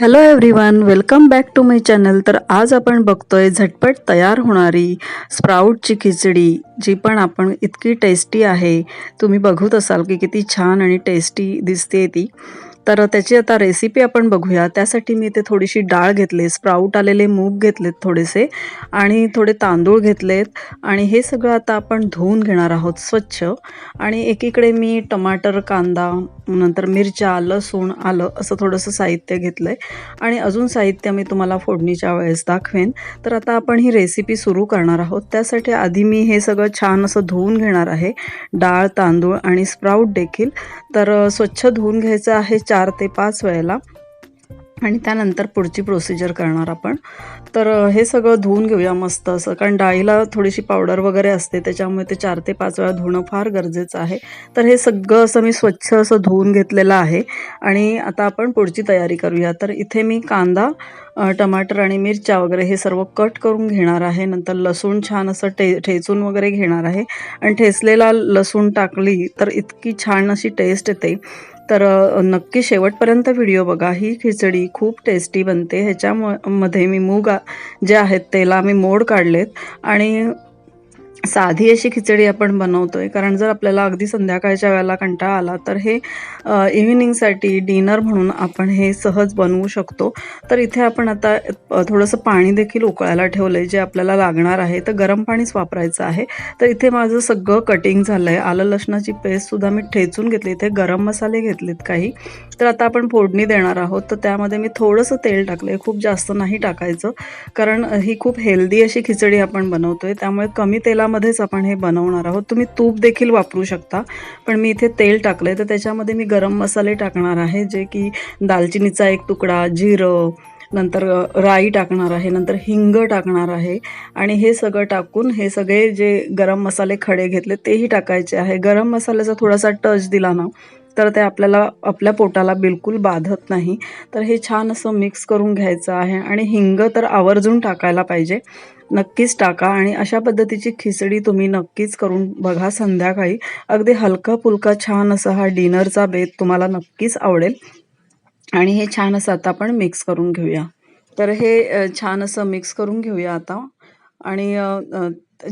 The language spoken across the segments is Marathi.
Hello everyone welcome back to my channel तर आज आपण बघतोय झटपट तयार होणारी स्प्राऊटची खिचडी जी पण आपण इतकी टेस्टी आहे. तुम्ही बघत असाल की किती छान आणि टेस्टी दिसते ती. तर त्याची आता रेसिपी आपण बघूया. त्यासाठी मी इथे थोडीशी डाळ घेतली स्प्राऊट आलेले मूग घेतलेत थोडेसे आणि थोडे तांदूळ घेतलेत. आणि हे सगळं आता आपण धुवून घेणार आहोत स्वच्छ. आणि एकीकडे मी टमाटर कांदा नंतर मिरच्या लसूण आलं असं थोडंसं साहित्य घेतलं आहे आणि अजून साहित्य मी तुम्हाला फोडणीच्या वेळेस दाखवेन. तर आता आपण ही रेसिपी सुरू करणार आहोत. त्यासाठी आधी मी हे सगळं छान असं धुवून घेणार आहे. डाळ तांदूळ आणि स्प्राऊट देखील. तर स्वच्छ धुवून घ्यायचं आहे. चार ते पाच वेळेला. आणि त्यानंतर पुढची प्रोसिजर करणार आपण. तर हे सगळं धुवून घेऊया मस्त असं. कारण डाळीला थोडीशी पावडर वगैरे असते त्याच्यामुळे ते चार ते पाच वेळा धुणं फार गरजेचं आहे. तर हे सगळं असं मी स्वच्छ असं धुवून घेतलेलं आहे. आणि आता आपण पुढची तयारी करूया. तर इथे मी कांदा टमाटर आणि मिरच्या वगैरे हे सर्व कट करून घेणार आहे. नंतर लसूण छान असं टे ठेचून वगैरे घेणार आहे. आणि ठेचलेला लसूण टाकली तर इतकी छान अशी टेस्ट येते. तर नक्की शेवटपर्यंत व्हिडिओ बघा. ही खिचडी खूप टेस्टी बनते. ह्याच्यामध्ये मी मूग जे आहेत तेला मी मोड काढलेत. आणि साधी अशी खिचडी आपण बनवतोय. कारण जर आपल्याला अगदी संध्याकाळच्या वेळेला कंटाळा आला तर हे इव्हिनिंगसाठी डिनर म्हणून आपण हे सहज बनवू शकतो. तर इथे आपण आता थोडंसं पाणी देखील उकळायला ठेवलं आहे जे आपल्याला लागणार आहे. तर गरम पाणीच वापरायचं आहे. तर इथे माझं सगळं कटिंग झालं आहे आलं लसणाची पेस्टसुद्धा मी ठेचून घेतली. इथे गरम मसाले घेतलेत काही. तर आता आपण फोडणी देणार आहोत. तर त्यामध्ये मी थोडंसं तेल टाकलं आहे खूप जास्त नाही टाकायचं. कारण ही खूप हेल्दी अशी खिचडी आपण बनवतो आहे त्यामुळे कमी तेलामध्येच आपण हे बनवणार आहोत. तुम्ही तूप देखील वापरू शकता. पण मी इथे तेल टाकलं आहे तर त्याच्यामध्ये मी गरम मसाले टाकणार आहे. जे की दालचिनीचा एक तुकडा जिरं नंतर राई टाकणार आहे नंतर हिंग टाकणार आहे. आणि हे सगळं टाकून हे सगळे जे गरम मसाले खडे घेतले तेही टाकायचे आहे. गरम मसाल्याचा थोडासा टच दिला ना तर ते आपल्याला आपल्या पोटाला बिलकुल बाधत नाही. तर हे छान असं मिक्स करून घ्यायचं आहे. आणि हिंग तर आवर्जून टाकायला पाहिजे. नक्कीच टाका आणि अशा पद्धतीची खिचडी तुम्ही नक्कीच करून बघा संध्याकाळी. अगदी हलका फुलका छान असा हा डिनरचा बेत तुम्हाला नक्कीच आवडेल. आणि हे छान असं आता आपण मिक्स करून घेऊया. तर हे छान असं मिक्स करून घेऊया आता. आणि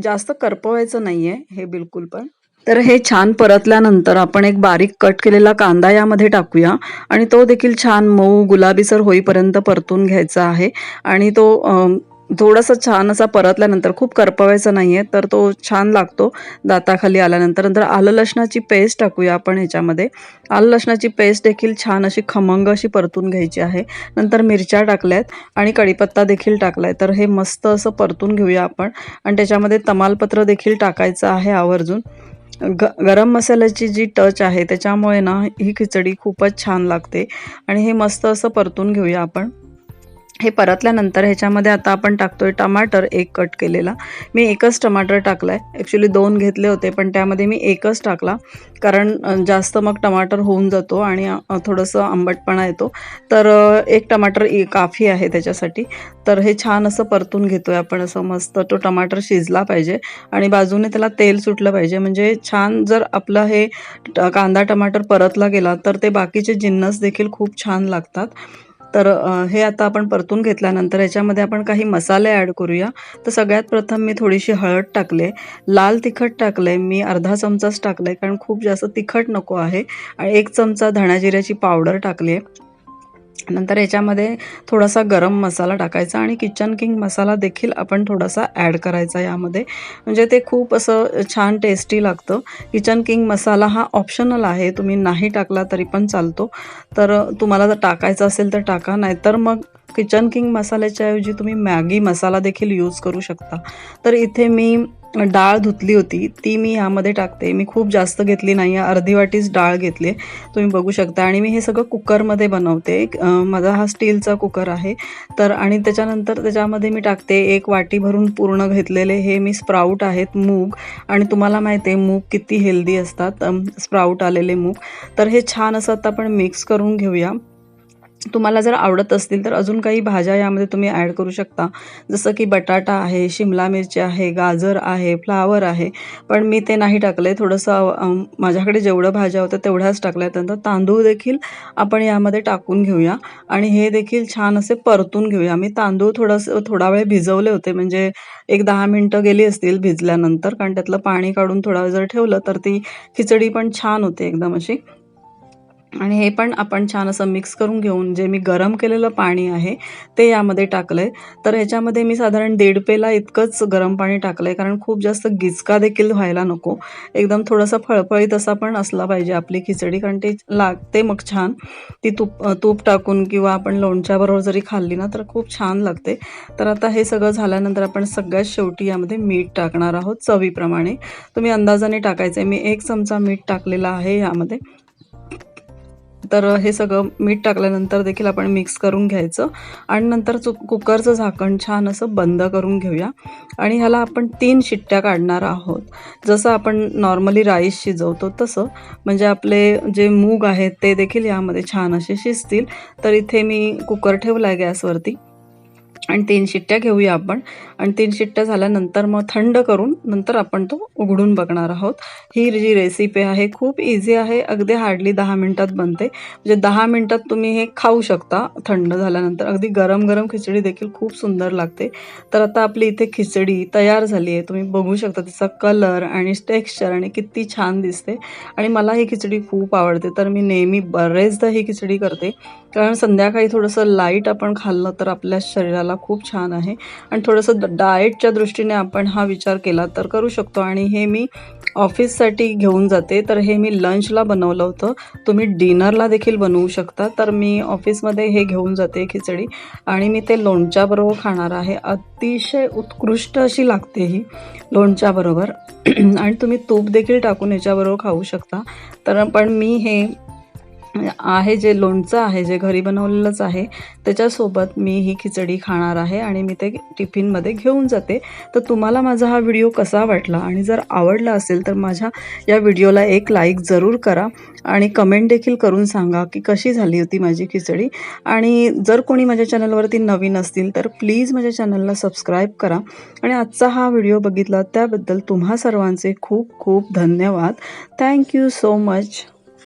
जास्त करपवायचं नाही आहे हे बिलकुल पण. तर हे छान परतल्यानंतर आपण एक बारीक कट केलेला कांदा यामध्ये टाकूया. आणि तो देखील छान मऊ गुलाबीसर होईपर्यंत परतून घ्यायचा आहे. आणि तो थोडासा छान असा परतल्यानंतर खूप करपवायचा नाही आहे तर तो छान लागतो. दाताखाली आल्यानंतर. नंतर आलं लसणाची पेस्ट टाकूया आपण ह्याच्यामध्ये. आलं लसणाची पेस्ट देखील छान अशी खमंग अशी परतून घ्यायची आहे. नंतर मिरच्या टाकल्यात आणि कढीपत्ता देखील टाकलाय. तर हे मस्त असं परतून घेऊया आपण. आणि त्याच्यामध्ये तमालपत्र देखील टाकायचं आहे आवर्जून. ग गरम मसाल्याची जी टच आहे त्याच्यामुळे ना ही खिचडी खूपच छान लागते. आणि हे मस्त असं परतून घेऊया आपण. हे परतल्यानंतर ह्याच्यामध्ये आता आपण टाकतोय टमाटर एक कट केलेला. मी एकच टमाटर टाकला आहे ॲक्च्युली दोन घेतले होते पण त्यामध्ये मी एकच टाकला. कारण जास्त मग टमाटर होऊन जातो आणि थोडंसं आंबटपणा येतो. तर एक टमाटर काफी आहे त्याच्यासाठी. तर हे छान असं परतून घेतोय आपण असं मस्त. तो टमाटर शिजला पाहिजे आणि बाजूने त्याला तेल सुटलं पाहिजे. म्हणजे छान जर आपलं हे कांदा टमाटर परतला गेला तर ते बाकीचे जिन्नस देखील खूप छान लागतात. तर हे आता आपण परतून घेतल्यानंतर याच्यामध्ये आपण काही मसाले ॲड करूया. तर सगळ्यात प्रथम मी थोडीशी हळद टाकले. लाल तिखट टाकले मी अर्धा चमचाच टाकले कारण खूप जास्त तिखट नको आहे. आणि एक चमचा धणाजिऱ्याची पावडर टाकली आहे नंतर याच्यामध्ये थोडासा गरम मसाला टाकायचा आणि किचन किंग मसाला देखील आपण थोडासा ॲड करायचा यामध्ये. म्हणजे ते खूप असं छान टेस्टी लागतं. किचन किंग मसाला हा ऑप्शनल आहे. तुम्ही नाही टाकला तरी पण चालतो. तर तुम्हाला जर टाकायचं असेल तर टाका नाहीतर मग किचन किंग मसाल्याच्या ऐवजी तुम्ही मॅगी मसाला देखील यूज करू शकता. तर इथे मी डाळ धुतली होती ती मी ह्यामध्ये टाकते. मी खूप जास्त घेतली नाही आहे अर्धी वाटीच डाळ घेतली आहे. तुम्ही बघू शकता. आणि मी हे सगळं कुकरमध्ये बनवते. माझा हा स्टीलचा कुकर आहे. तर आणि त्याच्यानंतर त्याच्यामध्ये मी टाकते एक वाटी भरून पूर्ण घेतलेले हे मी स्प्राऊट आहेत मूग. आणि तुम्हाला माहिती आहे मूग किती हेल्दी असतात. स्प्राऊट आलेले मूग. तर हे छान असं आता आपण मिक्स करून घेऊया. तुम्हाला जर आवडत असतील तर अजून काही भाज्या यामध्ये तुम्ही ॲड करू शकता. जसं की बटाटा आहे शिमला मिरची आहे गाजर आहे फ्लावर आहे. पण मी ते नाही टाकले थोडंसं माझ्याकडे जेवढं भाज्या होत्या तेवढ्याच टाकल्या त्यानंतर तांदूळ देखील आपण यामध्ये टाकून घेऊया. आणि हे देखील छान असे परतून घेऊया. मी तांदूळ थोडंसं थोडा वेळ भिजवले होते. म्हणजे एक दहा मिनटं गेली असतील भिजल्यानंतर. कारण त्यातलं पाणी काढून थोडा वेळ जर ठेवलं तर ती खिचडी पण छान होते एकदम अशी. आणि हे पण आपण छान असं मिक्स करून घेऊन जे मी गरम केलेलं पाणी आहे ते यामध्ये टाकलं आहे तर ह्याच्यामध्ये मी साधारण दीड पेला इतकंच गरम पाणी टाकलं आहे कारण खूप जास्त गिचका देखील व्हायला नको. एकदम थोडंसं फळफळीत असा पण असला पाहिजे आपली खिचडी कारण ते लागते मग छान. ती तूप तूप टाकून किंवा आपण लोणच्याबरोबर जरी खाल्ली ना तर खूप छान लागते. तर आता हे सगळं झाल्यानंतर आपण सगळ्यात शेवटी यामध्ये मीठ टाकणार आहोत चवीप्रमाणे. तुम्ही अंदाजाने टाकायचं आहे मी एक चमचा मीठ टाकलेला आहे यामध्ये. तर हे सगळं मीठ टाकल्यानंतर देखील आपण मिक्स करून घ्यायचं. आणि नंतर चु कुकरचं झाकण छान असं बंद करून घेऊया. आणि ह्याला आपण तीन शिट्ट्या काढणार आहोत. जसं आपण नॉर्मली राईस शिजवतो तसं. म्हणजे आपले जे मूग आहेत ते देखील यामध्ये छान असे शिजतील. तर इथे मी कुकर ठेवला आहे गॅसवरती. आणि तीन शिट्ट्या घेऊया आपण. आणि तीन शिट्ट्या झाल्यानंतर मग थंड करून नंतर आपण तो उघडून बघणार आहोत. ही जी रेसिपी आहे खूप इझी आहे. अगदी हार्डली दहा मिनटात बनते. म्हणजे दहा मिनटात तुम्ही हे खाऊ शकता थंड झाल्यानंतर. अगदी गरम गरम खिचडी देखील खूप सुंदर लागते. तर आता आपली इथे खिचडी तयार झाली आहे. तुम्ही बघू शकता तिचा कलर आणि टेक्स्चर आणि किती छान दिसते. आणि मला ही खिचडी खूप आवडते. तर मी नेहमी बरेचदा ही खिचडी करते. कारण संध्याकाळी थोडंसं लाइट आपण खाल्लं तर आपल्या शरीराला खूप छान आहे. आणि थोडंसं डाएटच्या दृष्टीने आपण हा विचार केला तर करू शकतो. आणि हे मी ऑफिससाठी घेऊन जाते. तर हे मी लंचला बनवलं होतं. तुम्ही डिनरला देखील बनवू शकता. तर मी ऑफिसमध्ये हे घेऊन जाते खिचडी. आणि मी ते लोणच्याबरोबर खाणार आहे. अतिशय उत्कृष्ट अशी लागते ही लोणच्याबरोबर. आणि तुम्ही तूप देखील टाकून याच्याबरोबर खाऊ शकता. तर पण मी हे आहे जे लोणचं आहे जे घरी बनवलेलंच आहे त्याच्यासोबत मी ही खिचडी खाणार आहे आणि मी ते टिफिनमध्ये घेऊन जाते. तर तुम्हाला माझा हा व्हिडिओ कसा वाटला आणि जर आवडला असेल तर माझ्या या व्हिडिओला एक लाईक जरूर करा आणि कमेंट देखील करून सांगा की कशी झाली होती माझी खिचडी. आणि जर कोणी माझ्या चॅनलवरती नवीन असतील तर प्लीज माझ्या चॅनलला सबस्क्राईब करा. आणि आजचा हा व्हिडिओ बघितला त्याबद्दल तुम्हा सर्वांचे खूप खूप धन्यवाद. Thank you so much.